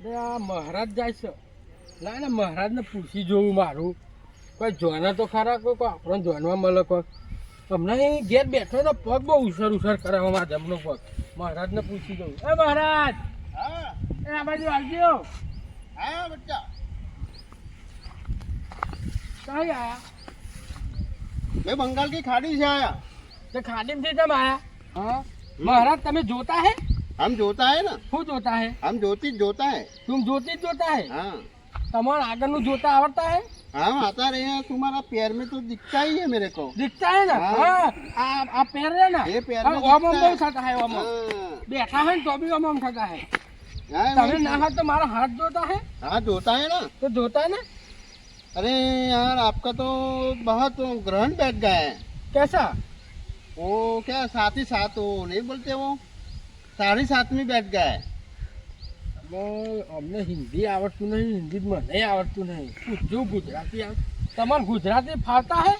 બે આ મહારાજ જાય છે. ના ને મહારાજને પૂછી જોવું મારું. કોઈ જોને તો ખરા કોઈ કોઈ આપણને જોનવા મળે કોઈ. હમણાં એ ઘેર બેઠો ને પગ બહુ ઉસર ઉસર કરાવવા માટે હમણો પગ. મહારાજને પૂછી જોઉં એ મહારાજ! હા. એ આ બાજુ આવજો. હા બચ્ચા. કઈ આયા મેં બંગાળ કી ખાડી છે આયા. તે ખાડી થી તમે આયા હા. महाराज तुम्हें जोता है हम જોતા હે ને શું જોતા હે હમ જોતી જોતા હે તું જોતી જોતા હે હા તમાર આગળનું જોતા આવડતા હે હા आता रहे हैं तुम्हारा पैर में तो दिखता ही है मेरे को दिखता है ना हाँ आप आप पैर है ना ये पैर में ओम ओम बहुत खाता है ओम बैठा है तो भी ओम ओम खाता है તમે ના હાથ તો મારા હાથ જોતા હે હાથ જોતા है ना तो જોતા है ना अरे यार आपका तो बहुत ग्रहण बैठ गया है कैसा वो क्या साथ ही साथ वो नहीं बोलते वो साढ़े सात में बैठ गया है અમે- અમને હિન્દી આવડતું નહીં હિન્દી મને આવડતું નહીં પૂછ્યું ગુજરાતી આવ તમારે ગુજરાતી ફાવતા હે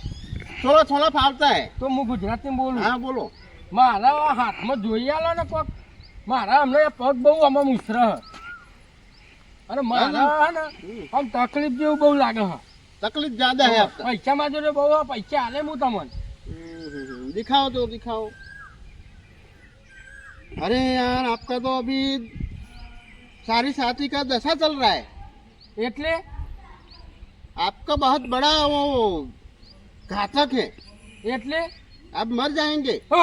थोड़ा थोड़ा फालता है તો હું ગુજરાતી બોલું हाँ बोलो મારા હાથમાં જોઈ આલો ને પગ મારા હમણાં એ પગ બહુ આમાં ઉછર અને મારા હે ને हम्म, આમ તકલીફ જેવું બહુ લાગે હા तकलीफ ज्यादा है आपका પૈસા માં જોડે બહુ આ પૈસા હાલે હું તમને हम्म, दिखाओ तो दिखाओ अरे यार आपका तो अभी सारी साथी का दशा चल रहा है એટલે आपका बहुत बड़ा वो घातक है એટલે आप मर जाएंगे હો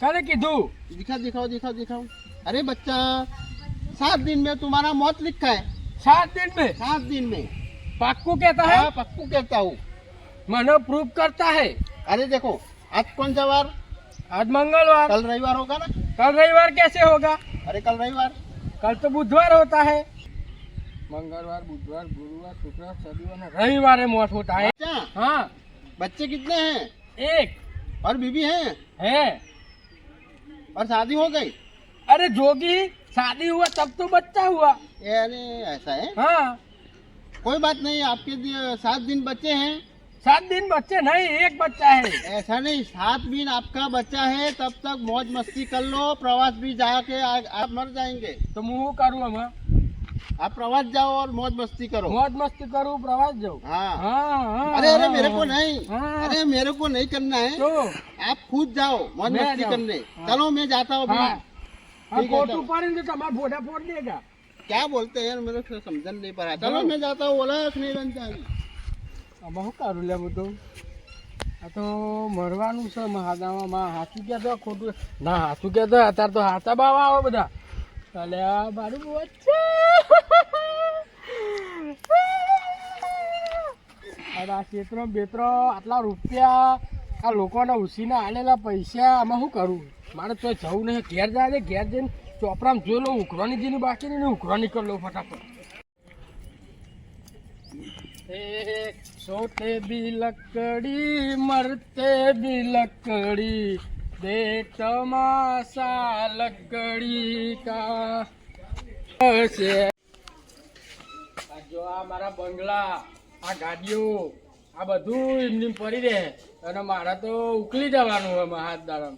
કરે કીધું दिखा दिखाओ दिखाओ दिखाओ अरे बच्चा सात दिन में तुम्हारा मौत लिखा है સાત દિન में सात दिन में पाक्कू कहता है हाँ पक्कू कहता हूँ मनो प्रूफ करता है। अरे देखो आज कौन सा वार? आज मंगलवार। कल रविवार होगा ना? कल रविवार कैसे होगा? अरे कल रविवार। कल तो बुधवार होता है। मंगलवार बुधवार गुरुवार शुक्रवार शनिवार रविवार मौत होता है। अच्छा हाँ। बच्चे कितने हैं? एक। और बीबी हैं? है। और शादी हो गई? अरे जोगी शादी हुआ तब तो बच्चा हुआ। अरे ऐसा है? हाँ। कोई बात नहीं आपके सात दिन बच्चे हैं। सात दिन बच्चे नहीं एक बच्चा है। ऐसा नहीं सात दिन आपका बच्चा है तब तक मौज मस्ती कर लो प्रवास भी जाके आप मर जाएँगे। तो मुँह करूँ हम हाँ। आप प्रवास जाओ और मौज मस्ती करो। मौज मस्ती करो प्रवास जाओ। हाँ। हाँ, हाँ अरे अरे हाँ, मेरे को नहीं अरे मेरे को नहीं करना है। तो? आप खुद जाओ मौज मस्ती करने। चलो मैं जाता हूँ फ़ोटो पड़ेंगे तो हमारा फोटा फोड़ देगा। क्या बोलते हैं मेरे समझ नहीं पा रहा। चलो मैं जाता हूँ बोला આમાં શું કરું લે બધું? આ તો મરવાનું છે મહાદામાં કહેવા તો ખોટું ના, હાચું કહેતો અત્યારે તો હાથા બાવા આવે બધા. એટલે મારું વચ્ચે આ ખેતરો બેતરો, આટલા રૂપિયા, આ લોકોને ઉસીને આલેલા પૈસા, આમાં શું કરું? મારે તો જવું નહીં, ઘેર જાય ઘેર જઈને ચોપરામાં જોઈ લઉં ઉખવાની જેની બાકી નહીં ઉખવાની કરી લઉં ફટાફટ. सोते भी लकड़ी मरते भी लकड़ी दे तमाशा लकड़ी का છે આ જો આ મારા બંગલા આ ગાડીઓ આ બધું એમની પડી રહે અને મારા તો ઉકલી જવાનું હોય મારા હાથ દાડમ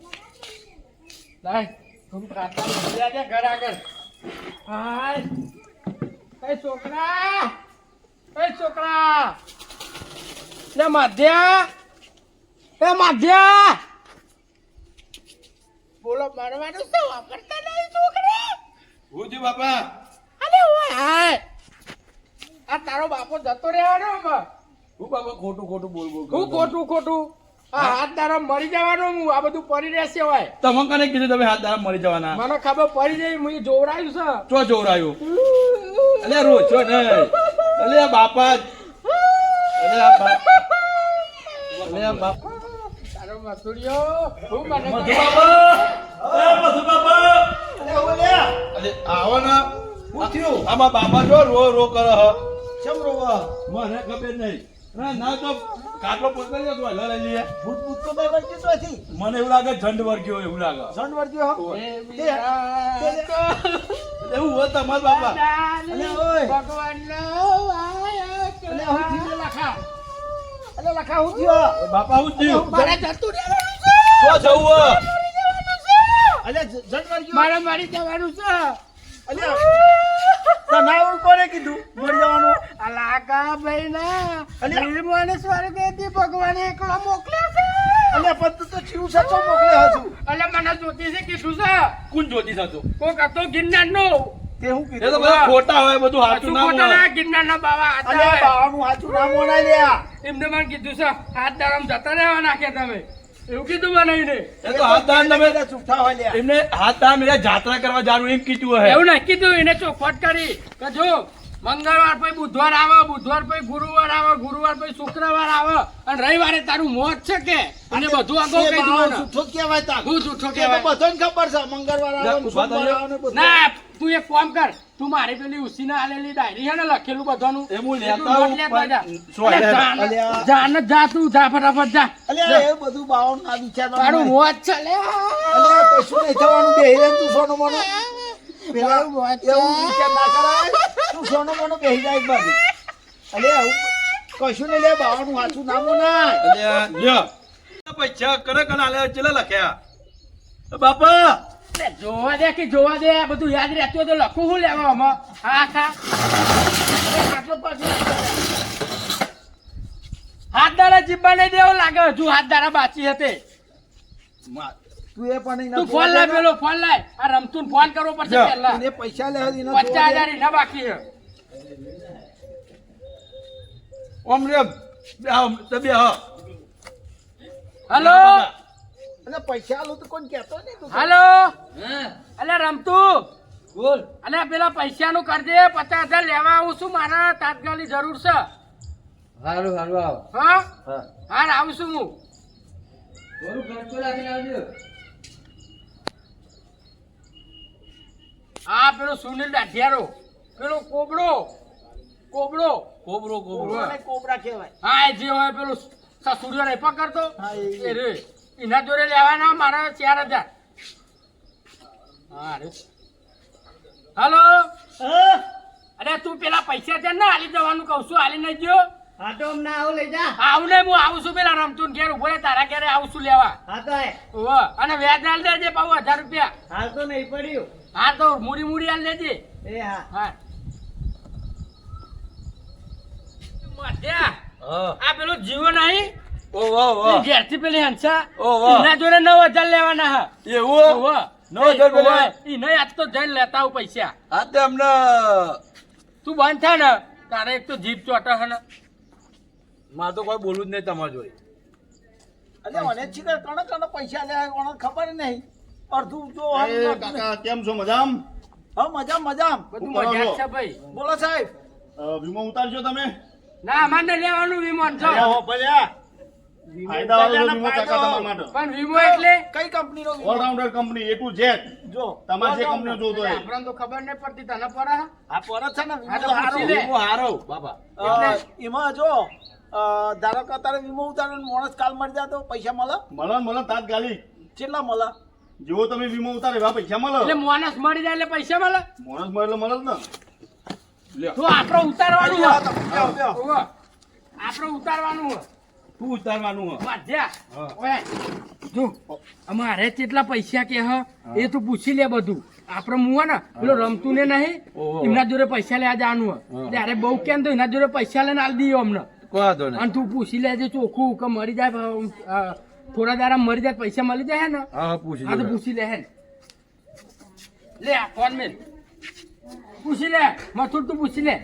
લાય તું કાકા ભૂલ્યા છે ઘર આગળ હાય એ છોકરા એ છોકરા લે માધ્યા એ માધ્યા બોલો મારવાનું શું? વાપરતા નહીં છોકરા? હું છું બાપા. અરે ઓય હાય. આ તારો બાપો જતો રહેવાનો હું બાપા ખોટું ખોટું બોલ બોલ હું ખોટું ખોટું? આ હાથ તારો મરી જવાનો હું આ બધું પડી રહેશે હોય તમે કને કીધું તમે હાથ દાડા મરી જવાના? મને ખબર પડી જઈ હું જોવરાયું છે. ચો જોવરાયું અલે રોચો ને અલે બાપા આમાં બાપા જો રો રો કરે હ. ચમ રોવા? મને ખબર નહીં. ના ના તો કાટલો પોતે જતો હલા લઈ લઈએ. ભૂત ભૂત તો બે વર્ગી તો હતી મને એવું લાગે ઝંડ વર્ગ્યો એવું લાગે. ઝંડ વર્ગ્યો હો એવું હોય તમારા બાપા. અલે અલે હું? લખા. અલે લખા હું થયો બાપા હું થયું મારે જતું રહેવાનું છે. તો જવું હે? મરી જવાનું છે. મારે મારી જવાનું તનાવર કોને કીધું? મરી જવાનું. અલાકા ભાઈ ના અલ્યા. નિર્માણ સ્વર્ગેથી ભગવાને એકલો મોકલ્યો છે. અલ્યા પણ તો ચીવ સાચો મોકલ્યો હજુ. અલે મને જ્યોતિષે કીધું છે. કોણ જોતી હતું? કોક હતો ગિરનાર નો તે હું એ તો બધા ખોટા હોય બધું સાચું ના હોય. ગિરનાર ના બાવા હતા અરે. બાવાનું સાચું ના મોના લ્યા. એમને મને કીધું છે હાથ દારામ જતા રહેવા નાખે તમે. એવું કીધું બનાવીને એ તો હાથ દાન તમે છૂટા હોય લ્યા. એમને હાથ દાન મેળા જાત્રા કરવા જવાનું એમ કીધું હે એવું નહીં કીધું એને ચોખવટ કરી. કે જો મંગળવાર પછી બુધવાર આવે બુધવાર પછી ગુરુવાર આવે ગુરુવાર પછી શુક્રવાર આવે અને રવિવારે તારું મોત છે કે? અને બધું આગળ કહી દેવાનું છૂટો કહેવાય તા હું જૂઠો કહેવાય. બધાને ખબર છે મંગળવાર આવે ને તું એક કામ કર તું મારી પેલી ઉસીને આલેલી ડાયરી છે ને લખેલું બધાનું. એ હું લેતા હું જાન લેતા જા. તું જા ફટાફટ જા. અલ્યા એ બધું બાવાનું ના વિચારવાનું હોય. મોત છે અલ્યા કશું નહીં થવાનું બેહી રહે તું સોનો મોનો પેલા. એવું વિચાર ના કરાય તું સોનો મોનો બેહી જાય એક બાજુ. અલ્યા કશું નહીં લે બાવાનું હાચું ના. મોનાય અલ્યા, લ્યો. પૈસા કરે કને લે ચલે લખ્યા બાપા જોવા દે કે જોવા દે આ બધું યાદ રહેતું હોય તો લખું હું લેવા આમાં? હા ખા. હાથ દાડા જીબા નહીં દેવો લાગે હજુ હાથ દાડા બાકી હતી. તું એ પણ તું ફોન લાય પેલો ફોન લાય. આ રમતું ફોન કરવો પડશે પહેલા. એને પૈસા લે પચાસ હજાર એના બાકી છે. ઓમ રે બે હલો? અને પૈસા આલો તો કોઈ કહેતો નહીં તું હાલો. અલે રમતું. બોલ. અને પેલા પૈસાનું કરજે પચાસ હજાર લેવા આવું છું મારા તાત્કાલિક જરૂર છે. હારું હારું આવ. હા? હા. હા આવું છું હું. થોડું લાગીને આવજો પેલો સુનિલ દાઢિયારો. પેલો કોબડો કોબડો કોબરો કોબરો કોબરા કહેવાય. હા એ જે હોય પેલું સસુરિયો નહીં પકડતો એ રે. એના જોડે લેવાના મારા ચાર હજાર. હા હલો? અરે તું પેલા પૈસા છે ને હાલી જવાનું કહું છું હાલી નહીં ગયો હા તો અમને આવું લઈ જા. આવું ને હું આવું છું પેલા રમતું ઘેર ઊભો તારા ઘેરે આવું છું લેવા. હા તો ઓહો. અને વ્યાજ હાલ દેજે પાછું હજાર રૂપિયા. હાલ તો નહીં પડ્યું. હા તો મૂડી મૂડી હાલ દેજે. એ હા. હા. મધ્યા આ પેલું જીવો નહીં? ઓ ઘેરથી પેલી હંસા? એના જોડે નવ હજાર લેવાના હા. એવું નવ હજાર પેલા? ઈ નહીં આજ તો જઈને લેતા આવું પૈસા. હા તે અમને તું બંધ થા ને. તારે એક તો જીભ ચોટે હે ને. મારે તો કોઈ બોલવું જ નહીં તમારા જોડે. અલે મને ચીકર કણક કણક પૈસા લે કોણ ખબર નહીં. અડધું જો કાકા કેમ છો? મજામ? હા મજામ મજામ. બધું મજા છે ભાઈ. બોલો સાહેબ. વીમો ઉતારજો તમે? ના મને લેવાનું વીમો છો હો ભલ્યા ફાયદા વીમો કાકા તમારા માટે. પણ વીમો એટલે? કઈ કંપનીનો allrounder company A to Z જો તમારે જે કંપનીનો જોતો હોય. આપણને તો ખબર નહીં પડતી તને પડે આ? પરત છે ને વીમો હારો. વીમો હારો બાપા. એમાં જો ધારો કે તારે વીમો ઉતારો માણસ કાલ મરી જાતો પૈસા મળે? મળે મળે તાત ગાલી કેટલા મળે? જેવો તમે વીમો ઉતારે એવા પૈસા એટલે મળે માણસ મરી જાય એટલે પૈસા મળે? માણસ મળે એટલે મળે ને. તો ઉતારવાનું બેહો. ઓહો. આપણો ઉતારવાનું હોય. તું ઉતારવાનું જો અમારે કેટલા પૈસા કે હ? એ તું પૂછી લે બધું. આપણે મુવા ને પેલો રમતું ને નહીં એમના જોડે પૈસા લેવા જવાનું ત્યારે બહુ કેમ તો એના જોડે પૈસા લઈને આલ દઈએ અમને. અને તું પૂછી લેજે ચોખ્ખું કે મરી જાય થોડા દારા મરી જાય પૈસા મળી જાય ને? હા પૂછી લો. પૂછી લે હે લે આ ફોન મેલ. પૂછી લે મથુર તું પૂછી લે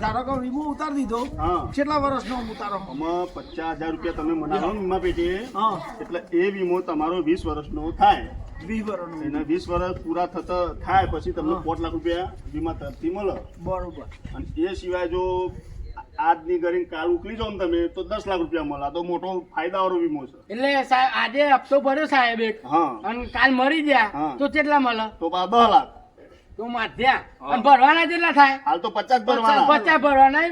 ધારો કે વીમો ઉતારી દીધો. હા. કેટલા વર્ષનો ઉતારો આમાં પચાસ હજાર રૂપિયા તમે મનાવો ને વીમા પેટે હા. એટલે એ વીમો તમારો વીસ વર્ષનો થાય. વીસ વર્ષનો. એના વીસ વર્ષ પૂરા થતા થાય પછી તમને. પોત લાખ રૂપિયા વીમા તરફથી મળે. બરોબર. અને એ સિવાય જો આજની ગરીને કાલ ઉકલી જાઓ ને તમે તો દસ લાખ રૂપિયા મળે. તો મોટો ફાયદાવાળો વીમો છે. એટલે સાહેબ આજે હપ્તો ભર્યો સાહેબ એક. હા. અને કાલ મરી ગયા હા. તો કેટલા મળે? તો દસ લાખ. તો માધ્યા. અને ભરવાના કેટલા થાય હાલ તો પચાસ ભરવાના પચાસ ભરવાના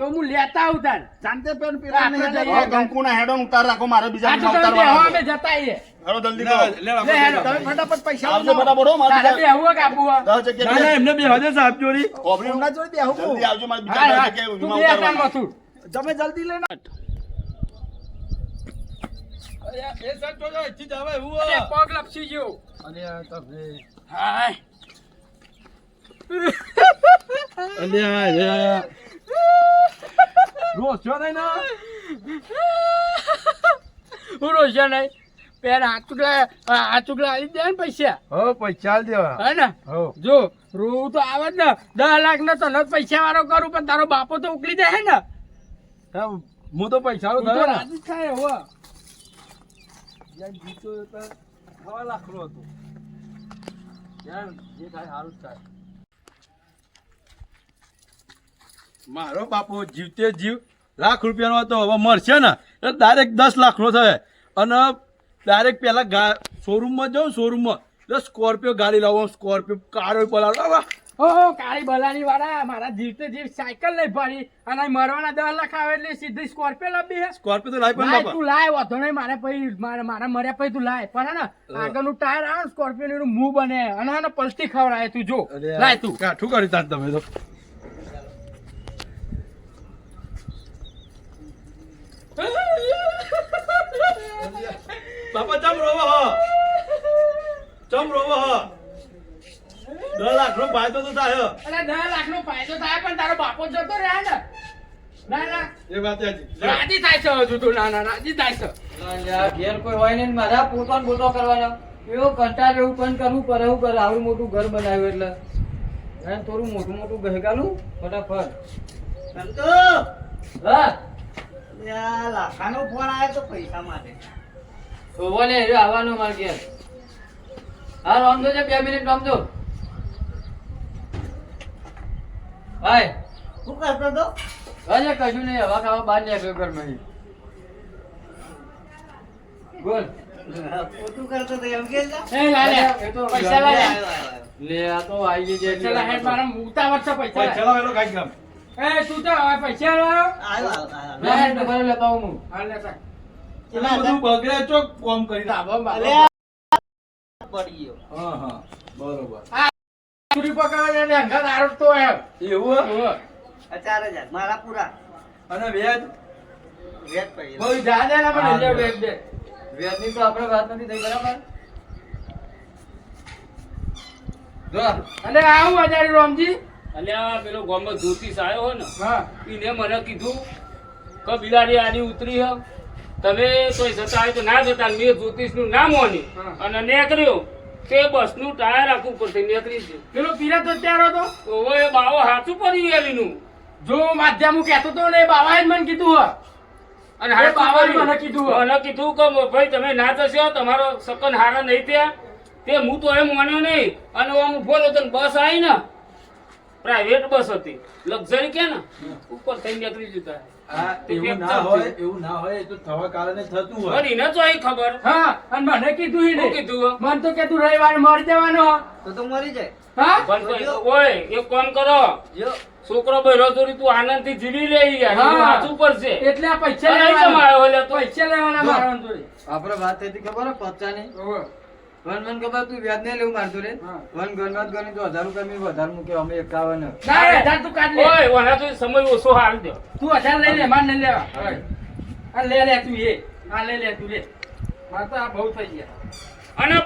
તો હું લેતા આવું તાર શાંતિ પેન પેલા નહીં જઈએ. હવે કંકુના હેડો ઉતાર રાખો મારે બીજા અમે જતા જલ્દી કરો લે, હેડો. તમે ફટાફટ પૈસા આવજો લાવો. હો, મારે તારે બીજા બેહવું હોય કે આપવું હોય? દસ જગ્યાએ ના ના એમને બે હજાર સાહેબ જોડી ઓબરી એમના જોડે બેહું કહું. જલ્દી આવજો મારે બીજા હા. તમે જલ્દી લઈને એ સર તો જો, ઇચ્છી જાવે અરે હે. પગ લપસી ગયો અલ્યા, તમે. હાય અલ્યા, અલ્યા. રોશો નહીં ના હું રોશન નહીં પેલા હાથ ચૂકલા હાથ ચૂકલા આવી દે ને પૈસા હો, પૈસા દેવા. હે ને હો. જો રૂ તો આવે જ ને દસ લાખ ને તને પૈસા વાળો કરું પણ તારો બાપો તો ઉકલી જાય ને હું તો પૈસાનો હું તો રાજી થાય હવે જ્યાં જીતો તો સવા લાખનો હતો. જ્યાં જે થાય સારું થાય. મારો બાપુ જીવતે જીવ. લાખ રૂપિયાનો હતો હવે મરશે ને? એટલે ડાયરેક્ટ દસ લાખનો થશે અને ડાયરેક્ટ પેલા ગા શોરૂમમાં જાઉં શોરૂમમાં એટલે સ્કોર્પિયો ગાડી લાવો સ્કોર્પિયો કારો બોલાવો ઓહો કાળી બલાની વાળા મારા જીવતે જીવ સાયકલ લઈ પડી અને મરવાના દસ લાખ આવે એટલે સીધી સ્કોર્પિયો લાવી હે. સ્કોર્પિયો તો લાવી પણ બાપા. તું લાય વધો નહીં મારે પછી મારા મર્યા પછી તું લાય. પણ ને આગળનું ટાયર આવે સ્કોર્પિયો નું મું બને. અને પલટી ખવડાય તું જો. લાય તું. કાઠું કરી તાર તમે તો બાપા ચમ રોવો હો ચમ રોવો હો દસ લાખ નો ફાયદો તો થાય. અરે દસ લાખ નો ફાયદો થાય પણ તારો બાપો જતો રહ્યા ને. ના ના. એ વાત રાજી થાય છે હજુ તું. ના ના રાજી થાય છે. ઘેર કોઈ હોય ને મારા પોતાનો પોતો કરવાનો. એવો કંટાળ એવું પણ કરવું પડે એવું કરે. આવડું મોટું ઘર બનાવ્યું એટલે. હે થોડું મોટું મોટું ગહેગાલું? ફટાફટ. સંતો! હા. લાખાનો ફોન આવ્યો તો પૈસા માટે. શોભો ને એ આવવાનો માર ઘેર હા રમજો છે બે મિનિટ રમજો ભાઈ શું કરતો તો અરે કશું નહીં હવા ખાવા બહાર નીકળ્યો ઘરમાં બોલ પોતું કરતો તો એમ કે. એ લાલે એ તો પૈસા લાલે. લે આ તો આવી ગઈ પૈસા હેડ મારા ઉતાવળ છે પૈસા પૈસા. લાવો એનો કાંઈ કામ. એ તું તો પૈસા લાવ્યો આવ્યો, આવ્યો, આવ્યો. લે તમારે લેતા હું હાલ લે સાહેબ. એટલે બધું બગડે ચોક કોમ કરી નાખે. બાબા, બાબા. અલ્યા, પડી ગયો હા હા. બરોબર. ચૂરી પકડવા ને અંગત આરોપ એમ. એવું હે? ઓહો. આ ચાર હજાર મારા પૂરા. અને પડી બહુ પણ તો આપણે વાત નથી થઈ બરાબર? અને આવું હજારી રોમજી. અલ્યા પેલો ગામમાં જ્યોતિષ આવ્યો હોય ને હા. એને મને કીધું કે બિલાડી આની ઉતરી હ. તમે કોઈ જતા હોય તો ના જતા મેં જ્યોતિષનું નામ મોની અને નેકર્યો તે બસનું ટાયર આખું પડશે નેકરી છે પેલો પીરા તો ત્યાર હતો? એ બાવો હાથું પડી ગયેલીનું જો માધ્યમ હું કહેતો તો ને બાવાએ મને કીધું હોય અને હા બાવાએ મને કીધું હો. મને કીધું કે ભાઈ તમે ના જશો તમારો સકન હારા નહીં ત્યાં તે હું તો એમ માન્યો નહીં. અને આમ ઊભો રહ્યો તો ને બસ આવી ને. પ્રાઇવેટ બસ હતી. લક્ઝરી કે ને? ઉપર થઈ નીકળી જતા એવું ના હોય એવું ના હોય તો થવા કારણે થતું હોય. પણ એને તો ખબર. હા અને મને કીધું ઈ કીધું મને તો કે તું રવિવારે મરી જવાનો. તો તો મરી જાય. હા? પણ કોઈ- ઓય એક કામ કરો. જો. છોકરો બહેરો ચોરી તું આનંદથી જીવી લે હાચું પડશે. એટલે આ પૈસા લેવાના. પૈસા લેવાના. મારા આપડે વાત થઈ હતી ખબર પચાની. વન મન ખબર તું વ્યાજ નહીં લેવું મારતું રે? વન ગણવાત ગણી તો હજાર રૂપિયા મેં વધારે મૂક્યો અમે એકાવન. ના રે, હજાર તું કાઢ લે. ઓય ઓના તો સમય ઓછો હાલ દે. તું હજાર લઈ લે માર નહીં લેવા. આ લે લે તું એ. આ લે લે તું લે માર તો આ બહુ થઈ ગયા. અને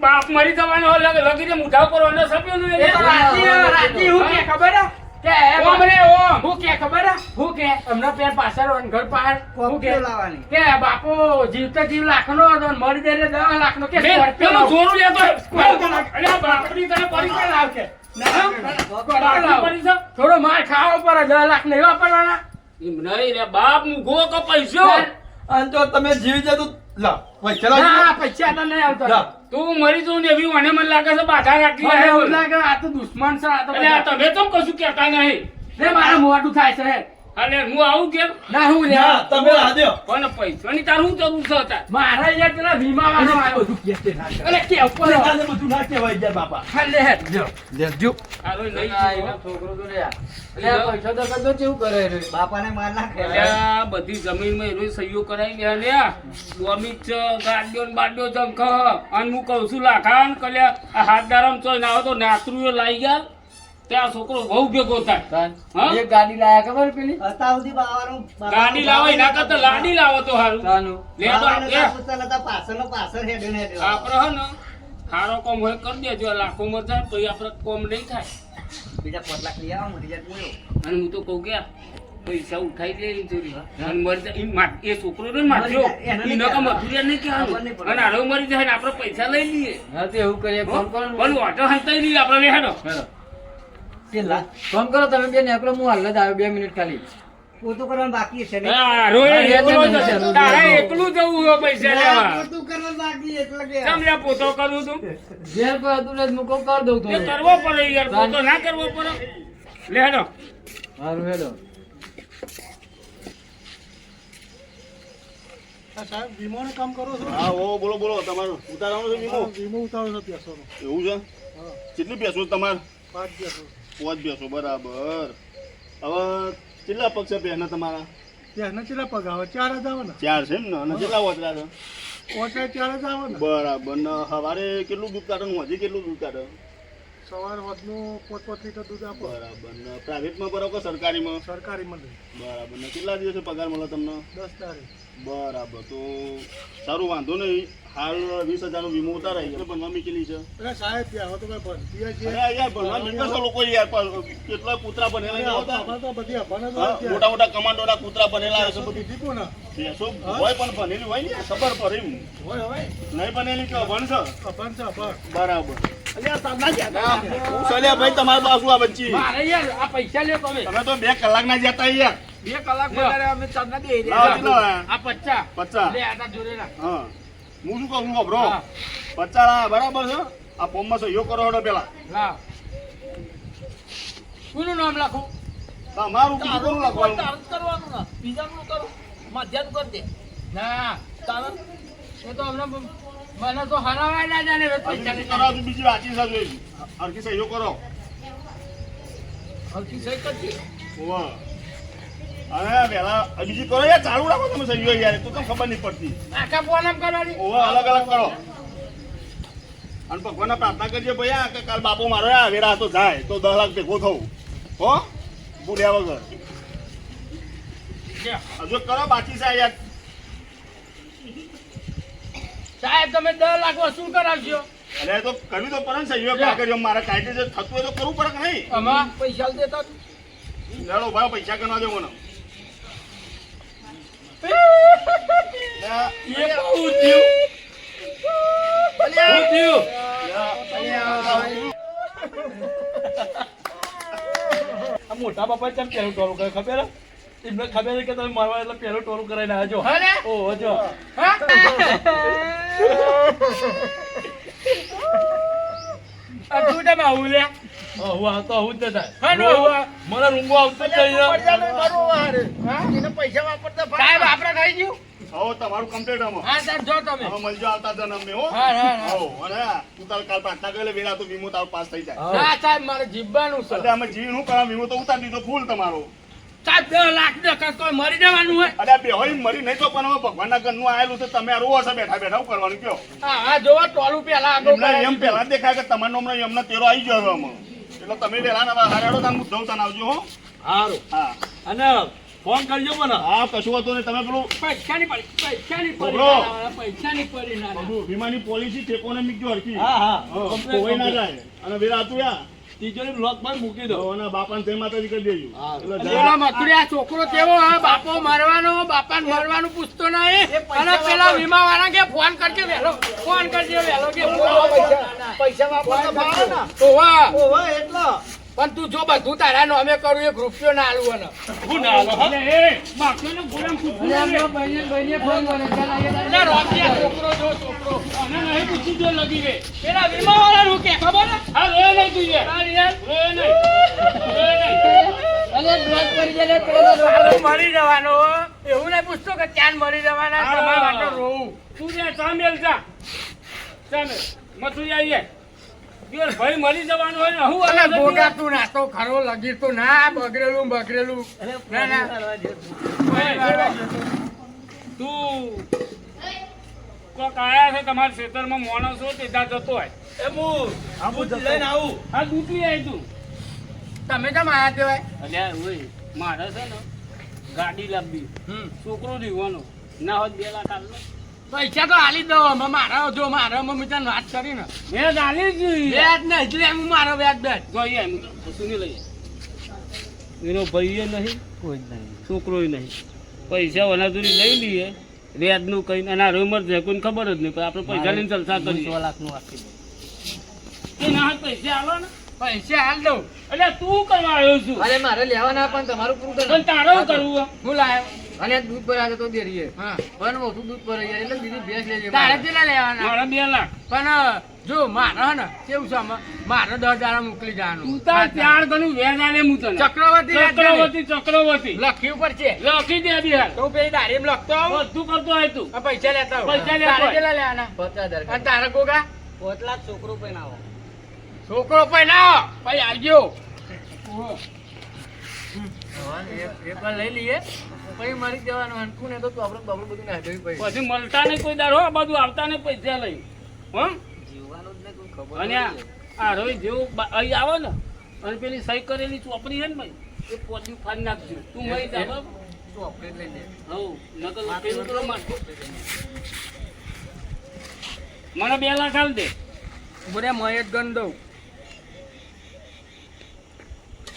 બાપ મરી જવાનો લગ- લગીને મુઠા કરો અને સપ્યો નું એ તો રાજી. રાજી હું કે ખબર હે? કે એ ઓમ રે ઓમ હું કે ખબર હું કે હમણાં પેલા પાછળ વનગઢ પાર હું કે લાવવાની કે બાપો જીવતા જીવ લાખનો હતો મરી જાય એટલે દસ લાખનો કે પેલો જોરું લેતો હોય. સ્કોર્પિયો લાવ. અલ્યા બાપની તને પડી લાવ કે. ના, સ્કોર્પિયો બાપની લાવ. પડી છે? થોડો માર ખાવો પડે દસ લાખ નહીં વાપરવાના એમ નહીં રે બાપ મુગો કે પૈસો અને જો તમે જીવી જતો તો લા પૈસા ના પૈસા તો નહીં આવતા. તું મરી જવું ને એવી મને મને લાગે છે બાધા રાખી. લાગે આ તો દુશ્મન છે આ તો તમે તો કશું કહેતા નહીં? મારે મોઢું થાય છે. અલે હું આવું કેમ? ના હું લે. ના તમે આદ્યો પણ પૈસાની તાર શું જરૂર છે હતા મારા યાર પેલા વીમા વાળો આવ્યો. બધું કે છે ના. કે ઉપર તાને બધું ના કહેવાય યાર બાપા. હા, લે હેડ. લેજો હાલો નહીં આ છોકરો તો લે અલે પૈસા તો કદો કેવું કરે રે? બાપાને માર નાખે અલ્યા બધી જમીનમાં એનો સહયોગ કરાઈ લે ને અમિત છે ગાડીઓ ને બાડીઓ જંખ અને હું કહું છું લાખાન કલ્યા હાથ દારામ ચોય ના આવે તો નાતરુ એ લાઈ ગયા. ત્યાં છોકરો બહુ ભેગો થાય. એક ગાડી લાયા ખબર પેલી? સુધી બાવાનું- ગાડી લાવો એના કરતા લાડી લાવો તો સારું તાનું. લે તો આપણે પૂછતા પાછળ હેડે ને હેડે. આપણે હે ને હારો કોમ હોય કરી દેજો. લાખો મર થાય તો આપણે કોમ નહીં થાય. બીજા પાંચ લાખ લઈ આવો, મરી જાય અને હું તો કહું કે પૈસા ઉઠાઈ લે એની ચોરી અને મરી જાય એ છોકરો ને માર્યો એ કહેવાનું. મજૂરિયા નહીં કહેવાનું. અને હારો મરી જાય ને આપણે પૈસા લઈ લઈએ. હા તો એવું કરીએ ફોન પણ ઓટો હંતાઈ લઈએ આપણે લે હેડો. હેલો. ફોન કરો તમે બે નીકળો હું હાલ જ આવ્યો બે મિનિટ ખાલી. પોતું કરવાનું બાકી છે ને? તારે એકલું જવું હોય પૈસા લેવા. પોતું કરવાનું બાકી એટલે કે. કેમ પોતો કરું તું? જે કોઈ હતું ને મૂકો કરી દઉં તું. કરવો પડે યાર પોતો ના કરવો પડે. લે હેડો. હારું હેલો હા ઓ બોલો બોલો તમારું ઉતારવાનું છે વીમો? એવું છે? કેટલી બેસો તમારે? પાંચ બેસો બરાબર. હવે કેટલા પગ છે બેના તમારા? ચાર છે એમ ને? અને કેટલા વતરા છે બરાબર. ને સવારે કેટલું દૂધ કાઢે ને હજી કેટલું દૂધ કાઢે? બરાબર. ને પ્રાઇવેટમાં ભરો કે સરકારીમાં? બરાબર. ને કેટલા દિવસે પગાર મળે તમને? દસ તારીખ. બરાબર. તો સારું વાંધો નહીં. હાલ વીસ હજારનો વીમો ઉતારાય. એટલે ભણવા મીકેલી છે. અરે યાર ભણવા નીકળશો લોકો યાર. કેટલા કૂતરા બનેલા છે હોતા? મોટા મોટા કમાન્ડોના કૂતરા બનેલા છે. બધું ભેંસો હોય પણ બનેલી હોય ને ખબર પડે એમ નહીં બનેલી કે બરાબર તારના જ્યાં હું સલ્યા ભાઈ તમારી બાજુ આ બચ્ચી આ પૈસા લ્યો તમે. તમે તો બે કલાક ના જતા યાર બે કલાક વધારે અમે ચાંદના દે? આ પચ્ચા પચાસ. લે આના જોડે હા. હું શું કહું છું પચ્ચા બરાબર છે. આ ફોર્મમાં સહીઓ કરો હડો પેલા. હા કોનું નામ લખું? તમારું બીજું કોનું લખવાનું? કરવાનું ના. બીજાનું કરો. મધ્યનું કરી દે. ના. તારણ એ તો અમને મને તો હરાવાય ના હવે પૈસા બીજી કરો વાંચી એમ. સહીઓ કરો. સહી બીજી યાર ચાલુ રાખો તમે સહીઓ યાર તો તમને ખબર નહીં પડતી? આખા ફોન કરવાની. ઓવા અલગ અલગ કરો. અને ભગવાનને પ્રાર્થના કરજે ભાઈ કે કાલ બાપો મારો વેરા તો જાય તો દસ લાખ ભેગો થવું હો? ભૂલ્યા વગર. હજુ કરો બાકી છે યાર. સાહેબ તમે દસ લાખ વસૂલ કરાવશો. અરે તો કર્યું તો પડે સહયોગ સહીઓ કર્યો મારા મારે જે થતું હોય તો કરવું પડે કે નહીં? આમાં પૈસા દેતા. લડો ભાઈ પૈસા કરવા દેવો મને. એ બહુ થયું આ મોટા બાપા કેમ પહેલું ટોલું કરે? ખબર? એમને ખબર કે તમે મારવા એટલે પહેલું ટોલું કરાવીને આવજો ઓહો જો. હા. આ તું તમે આવું લે હું આવતો આવું જ થાય હા, નો, હવે. મને રૂંગો આવતો જ નહીં સાહેબ આપણે થઈ ગયું હો તમારું કમ્પ્લીટ આમાં હા સર જો તમે મળજો આવતા જન્મ હો હા હા હા હો અને તું તાર કાલ પ્રાર્થના કરે વેરા તો વીમો તારો પાસ થઈ જાય હા સાહેબ મારે જીવવાનું છે એટલે અમે જીવનું કરવા વીમો તો ઉતારી દીધો ફૂલ તમારો સાહેબ લાખ કોઈ મરી જવાનું હોય? અરે બે હોય મરી નહીં તો પણ ઘરનું આયેલું છે તમે રોવો છો બેઠા બેઠા કરવાનું કયો? હા હા ટોલું પેલા આગળ એમ દીધું. દેખાય કે તમારો હમણાં એમનો તેરો આવી ગયો હવે એટલે તમે ના હારેડો તાન તાન આવજો હો. સારું હા. અને ફોન કરજો મને. હા કશું હતું ને તમે પેલું પૈસાની પડી પૈસાની પડી પૈસાની પડી ના ના. વીમાની પોલિસી ઠેકોને મૂકજો હરખી. હા હા. ના જાય. અને વેરા યા. તિજોરી લોકમાં મૂકી દો અને બાપાને જય માતાજી કરી દેજો. હા. એટલે મથુરી આ છોકરો કેવો હા? બાપો મારવાનો બાપાને મારવાનું પૂછતો નહીં અને પેલા વીમા વાળા કે ફોન કરજે વેલો ફોન કરજે વેલો કે પૈસા વાપરતા ફાવે તો ઓવા ઓહો, એટલો. પણ તું જો બધું તારા નામે કરું એક રૂપિયો ના આલુ ને. હું ના આલુ એ ગોળામ પૂછવું અને નહીં. એમનો ભાઈને ભાઈને ફોન કરે ચાલ આ છોકરો જો છોકરો. અને નહીં પૂછી જો લગી રે પેલા વીમા વાળા નું કે ખબર હે? હા રોય નહીં તું યાર. રોય નહીં રોય નહીં અરે બ્લોક કરી દે પેલા મરી જવાનો એવું નહીં પૂછતો કે ચાંદ મરી જવાના તમારા માટે રોવું. તું જા સામેલ જા. સામેલ. મથુરી આવીએ યાર ભાઈ મરી જવાનું હોય ને હું અલા ગોગા તું નાતો ખરો લગી તો ના બગડેલું બગરેલું ના ના. તું કોક આયા છે તમારા ખેતરમાં માણસો તે જતો હોય? એ હું હું લઈને આવું. આ દૂધ લઈ આવી તું. તમે કેમ આયા કહેવાય? અલ્યા ઓય મારે છે ને ગાડી લાવવી હમ. છોકરો દીવાનો ના હોત બે લાખ આલો પૈસા તો હાલી દો. અમે મારા જો મારા મમ્મી તને વાત કરી ને મેં હાલી જ. વ્યાજ નહીં એટલે હું મારો વ્યાજ બેજ જોઈએ એમ સુની લઈએ એનો ભાઈ નહીં કોઈ નહીં. છોકરોય નહીં. પૈસા વનાતુરી લઈ લઈએ વ્યાજનું કઈ અને આ રોમર છે કોઈને ખબર જ નહીં પણ આપણે પૈસા લઈને જલસા કરી સો લાખનું આપી એ ના પૈસા આલો ને. પૈસા હાલ દઉં. એટલે તું કરવા આવ્યો છું. અરે મારે લેવાના પણ તમારું પૂરું પણ તારે કરવું હું લાયો. અને દૂધ ભરાય તો દેરીએ હા. પણ મોટું દૂધ ભરાય એટલે બીજી ભેંસ લેજે તારે કેટલા લેવાના? મારા બે લાખ. પણ જો મારે હે ને કેવું છે મારે દસ દાડા મોકલી જવાનું. તું તાર ચાર ગણું વેજ આલે હું તને. ચક્રવર્તી ચક્રવર્તી ચક્રવર્તી. લખ્યું ઉપર છે. લખી દે બી તો તું પેલી દાઢીમાં લખતો આવું. બધું કરતો હોય તું. પૈસા લેતા. પૈસા લેતા. કેટલા લેવાના? પચાસ હજાર અને તારે ગોગા? પોતલા છોકરો પહેરાવો છોકરો પહેરાવો પછી આવજો એક વાર લઈ લઈએ. પછી મારી જવાનું હનકું ને તો આપણે બબડું બધું નાખી પછી પછી મળતા નહીં કોઈ દાડો આ બધું આવતા નહીં પૈસા લઈ. હો જીવવાનું જ ને કોઈ ખબર અને આ આ જેવું અહીં આવે ને. અને પેલી સહી કરેલી ચોપડી છે ને ભાઈ એ પોતી ફાડી નાખજો. તું મરી જા લઈ લે. પેલું તો. મને બે લાખ આલ દે. બોલે મહેશ ગણ દઉં.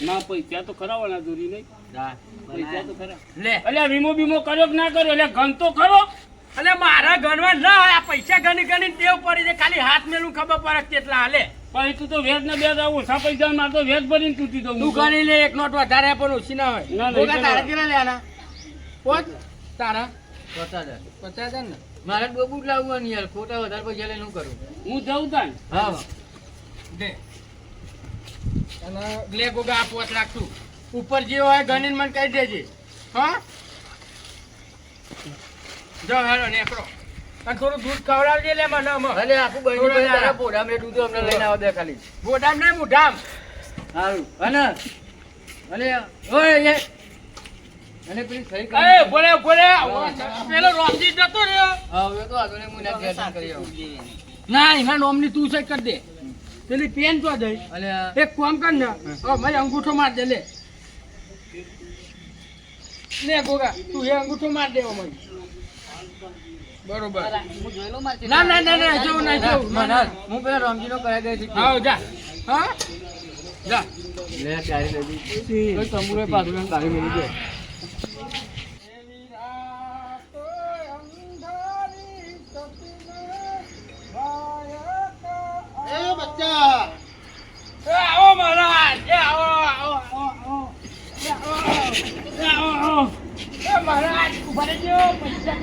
ના પૈસા તો ખરા વાળા દોરી નહીં. પૈસા તો ખરા લે. અલ્યા વીમો બીમો કર્યો કે ના કર્યો? એટલે ઘન તો ખરો. અને મારા ગણવા ના હોય, આ પૈસા ગણી ગણી ટેવ પડી છે ખાલી હાથ મેલું ખબર પડે કેટલા હાલે. પછી તું તો વેજ ને બે આવું. ઓછા પૈસા માર તો વેજ ભરીને તૂટી દઉં તું ગણી લે એક નોટ વધારે પણ ઓછી ના હોય. ના, તો તારા. કેટલા લેવાના? પોચ. તારા? પચાસ હજાર. પચાસ હજાર ને? મારે બબુ લાવવાની લાવવાનું યાર. ખોટા વધારે પૈસા લઈને હું કરું? હું જઉં તાન. હા. દે. અને લે ગોગા આ રાખતું. ઉપર જે હોય ગણીને મને કહી દેજે. હા? જો હેલો નેકરો અને થોડું દૂધ ખવડાવજે લે મને. અને આખું બની તારા પોડામ રે દૂધ અમને લઈને આવો દે ખાલી બોડામ ને મુઢામ. સારું અને? અને? ઓય એ. અને પેલી સહી કરી એ બોલે બોલે. પેલો રોમજી જતો રહ્યો. હવે તો આગળ હું ના ગેરહાજર કરી આવું. ના એના નોમની તું સહી કરી દે. પેલી પેન તો દઈ. એક કામ કર ને હવે મારે અંગૂઠો માર દે લે. લે ગોગા તું એ અંગૂઠો માર દેવો મને બરોબર. ના ના ના ના જવું ના જવું ના ના. હું પેલા રામજીનો કરાઈ ગઈ હા જા. હા? જા. લે ચારી લઈ દીધી કોઈ તંબુરે પાછું ગાડી મેલી દે.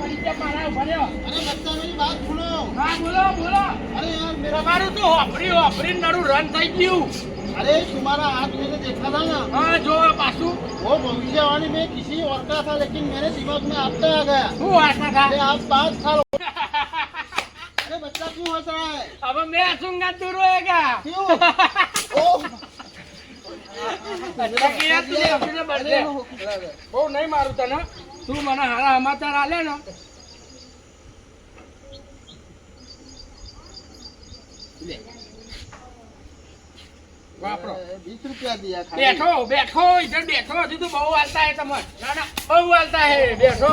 પૈસા પડી ગયા મારા ઉભા રહ્યો અરે બચ્ચા मेरी बात सुनो હા બોલો બોલો अरे यार मेरा તમારું તો હોપરી હોપરી નરું રન થઈ ગયું अरे तुम्हारा हाथ मैंने देखा था ना હા જો પાછું वो भविष्यवाणी में किसी और का था लेकिन मेरे दिमाग में आपका आ गया શું વાર્તા अरे થાય आप पाँच साल हो- अरे बच्चा क्यों हंस रहा है હવે મેં હસુંગા તું રોએગા क्यों ओह, બહુ નહીં મારું તને તું મને હારા સમાચાર આલે ને લે. વાપરો बीस रुपया दिया खाली। બેઠો બેઠો ઇધર બેઠો હજુ તો બહુ હાલતા હે તમને ના ના બહુ હાલતા હે બેઠો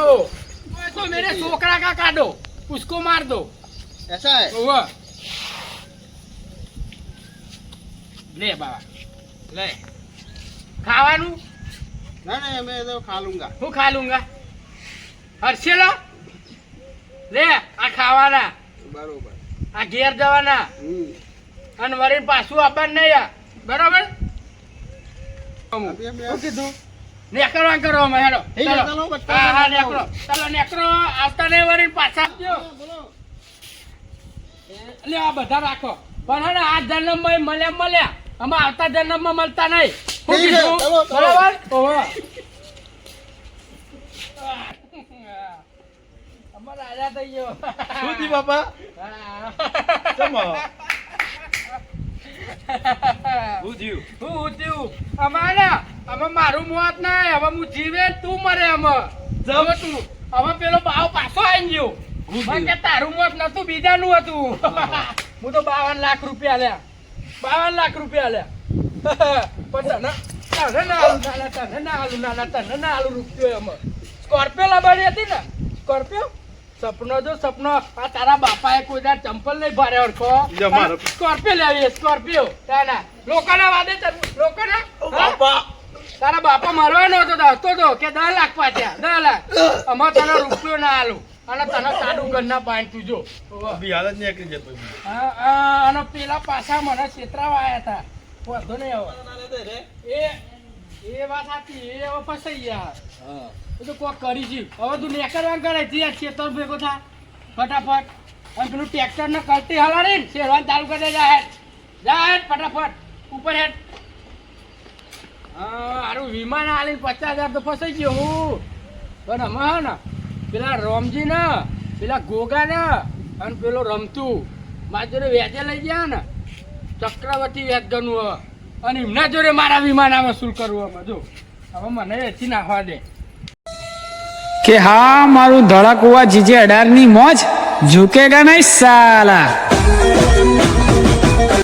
ઓય તો મેરે છોકરા કા કાઢો उसको मार दो ऐसा है ઓવા લે બાબા લે ખાવાનું नहीं नहीं मैं तो खा लूंगा હું ખા લુંગા હર્ષેલા? લે આ ખાવાના. બરોબર. આ ઘેર જવાના. અને વરીને પાછું આપવાનું નહીં બરોબર? શું કીધું? નેકરો આવતા નહીં વરીને પાછા બધા રાખો. પણ હે ને આ જન્મમાં મળ્યા મળ્યા. અમે આવતા જન્મમાં મળતા નહીં. બરાબર? આજા થઈ ગયો. શું બાપા? હું મારું મોત ના હવે હું જીવે તું મરે અમે. જમ. તું હવે પેલો બાવ પાછો આવી ગયો. કે તારું મોત નતું બીજાનું હતું. હું. તો બાવન લાખ રૂપિયા લ્યા બાવન લાખ રૂપિયા લ્યા પણ તને તને ના આલું નાના તને ના આલું નાના તને ના આલું રૂપિયો એમાં. સ્કોર્પિયો લાવવાની હતી ને? સ્કોર્પિયો? સપનો જો સપનો. આ તારા બાપાએ કોઈ દાર ચંપલ નહીં ભારે ઓળખો સ્કોર્પિયો લેવી સ્કોર્પિયો. તાના લોકોના વાદે લોકોના? બાપા. તારા બાપા મરવાનો હતો તો હતો તો કે દસ લાખ પાછા દસ લાખ. અમાર તને રૂપિયો ના આલું. અને તને સાડું ઘરના પાણી તું જો. હાલત નીકળી જતો હા, હા, અને પેલા પાછા મને છેતરાવા વાયા હતા વાંધો નહીં હવે. એ એ વાત સાચી એ હવે ફસાઈ ગયા. એ કોક કરીશું હવે તું નેકરવા કરે ત્યાં આ ખેતર ભેગો થા. ફટાફટ. અને પેલું ટ્રેક્ટર કલટી હલાડી ને શેરવાન ચાલુ કરી જા હેડ જા હેડ ફટાફટ. ઉપર હેડ હા, હારું, વિમાન આલીને પચાસ હજાર તો ફસાઈ ગયો હું. પણ આમાં ને, પેલા રોમજી ને પેલા ગોગા ને અને પેલો રમતું. મારા જોડે વ્યાજે લઈ ગયા ને. ચક્રવર્તી હવે અને એમના જોડે મારા વિમાન વસૂલ કરવું જો. હવે મને વેચી નાખવા દે. કે હા મારું ધડકવા જીજે અઢારની મોજ ઝુકેગા નહીં સાલા.